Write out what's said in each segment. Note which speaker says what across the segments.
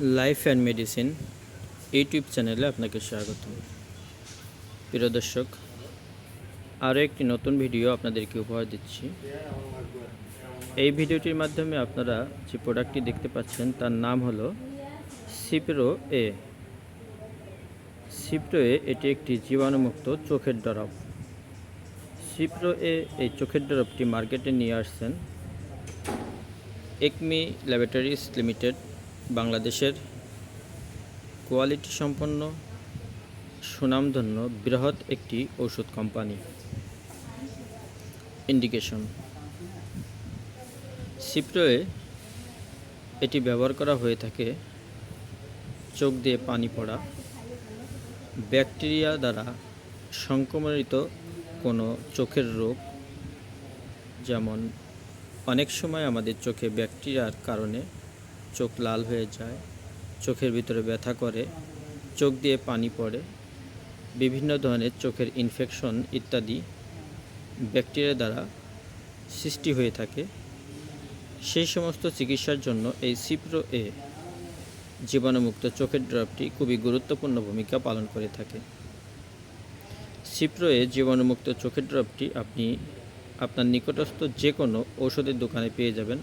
Speaker 1: Life and medicine YouTube চ্যানেলে আপনাকে স্বাগত প্রিয় দর্শক, আরও একটি নতুন ভিডিও আপনাদেরকে উপহার দিচ্ছি। এই ভিডিওটির মাধ্যমে আপনারা যে প্রোডাক্টটি দেখতে পাচ্ছেন, তার নাম হলো সিপ্রো এ সিপ্রো এ এটি একটি জীবাণুমুক্ত চোখের ড্রপ সিপ্রো এ এই চোখের ড্রপটি মার্কেটে নিয়ে আসছেন। একমি ল্যাবরেটরিজ লিমিটেড বাংলাদেশের কোয়ালিটি সম্পন্ন সুনামধন্য বৃহৎ একটি ওষুধ কোম্পানি। ইন্ডিকেশন। সিপ্রোয়ে এটি ব্যবহার করা হয়ে থাকে চোখ দিয়ে পানি পড়া ব্যাকটেরিয়া দ্বারা সংক্রমণিত কোনো চোখের রোগ, যেমন অনেক সময় আমাদের চোখে ব্যাকটেরিয়ার কারণে চোখ লাল হয়ে যায়, চোখের ভিতরে ব্যথা করে, চোখ দিয়ে পানি পড়ে, বিভিন্ন ধরনের চোখের ইনফেকশন ইত্যাদি ব্যাকটেরিয়া দ্বারা সৃষ্টি হয়ে থাকে। সেই সমস্ত চিকিৎসার জন্য এই সিপ্রো এ জীবাণুমুক্ত চোখের ড্রপটি খুবই গুরুত্বপূর্ণ ভূমিকা পালন করে থাকে। সিপ্রো এ জীবাণুমুক্ত চোখের ড্রপটি আপনি আপনার নিকটস্থ যে কোনো ঔষধের দোকানে পেয়ে যাবেন।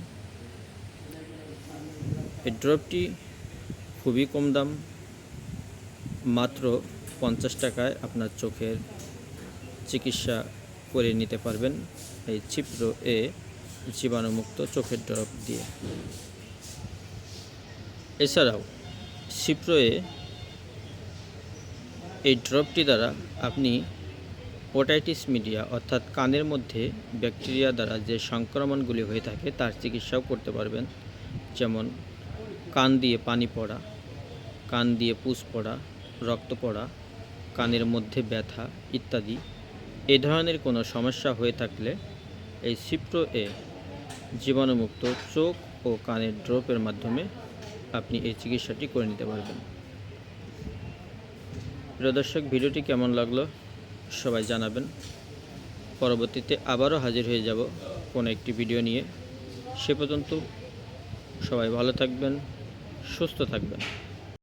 Speaker 1: এই ড্রপটি খুবই কম দাম, মাত্র পঞ্চাশ টাকায় আপনার চোখের চিকিৎসা করে নিতে পারবেন এই চিপ্র এ জীবাণুমুক্ত চোখের ড্রপ দিয়ে। এছাড়াও সিপ্রোয়ে এই ড্রপটি দ্বারা আপনি ওটাইটিস মিডিয়া অর্থাৎ কানের মধ্যে ব্যাকটেরিয়া দ্বারা যে সংক্রমণগুলি হয়ে থাকে তার চিকিৎসাও করতে পারবেন, যেমন কান দিয়ে পানি পড়া, কান দিয়ে পুষ পড়া, রক্ত পড়া, কানের মধ্যে ব্যথা ইত্যাদি। এ ধরনের কোনো সমস্যা হয়ে থাকলে এই সিপ্রো এ জীবাণুমুক্ত চোখ ও কানের ড্রপের মাধ্যমে আপনি এই চিকিৎসাটি করে নিতে পারবেন। প্রিয় দর্শক, ভিডিওটি কেমন লাগল সবাই জানাবেন। পরবর্তীতে আবারও হাজির হয়ে যাব কোনো একটি ভিডিও নিয়ে। সে পর্যন্ত সবাই ভালো থাকবেন। সুস্থ থাকবেন।